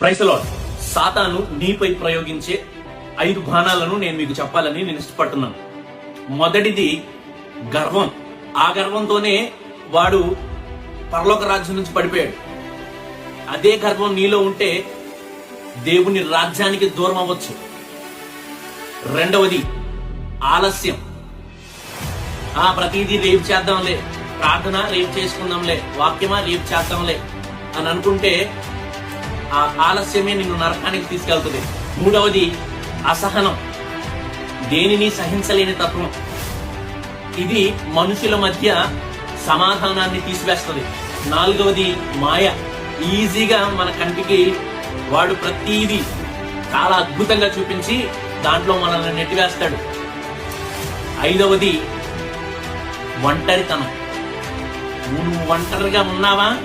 ప్రైసలాడ్ సాతాను నీపై ప్రయోగించే ఐదు బాణాలను నేను మీకు చెప్పాలని నేను ఇష్టపడుతున్నాను. మొదటిది గర్వం. ఆ గర్వంతోనే వాడు పరలోక రాజ్యం నుంచి పడిపోయాడు. అదే గర్వం నీలో ఉంటే దేవుని రాజ్యానికి దూరం అవ్వచ్చు. రెండవది ఆలస్యం. ఆ ప్రతిదీ రేపు చేద్దాంలే. ప్రార్థన రేపు చేసుకుందాంలే. వాక్యమా రేపు చేద్దాంలే. అని అనుకుంటే ఆ ఆలస్యమే నిన్ను నరకానికి తీసుకెళ్తుంది. మూడవది అసహనం. దేనిని సహించలేని తత్వం. ఇది మనుషుల మధ్య సమాధానాన్ని తీసివేస్తుంది. నాలుగవది మాయ. ఈజీగా మన కంటికి వాడు ప్రతిదీ చాలా అద్భుతంగా చూపించి దాంట్లో మనల్ని నెట్టివేస్తాడు. ఐదవది ఒంటరితనం. నువ్వు ఒంటరిగా ఉన్నావా?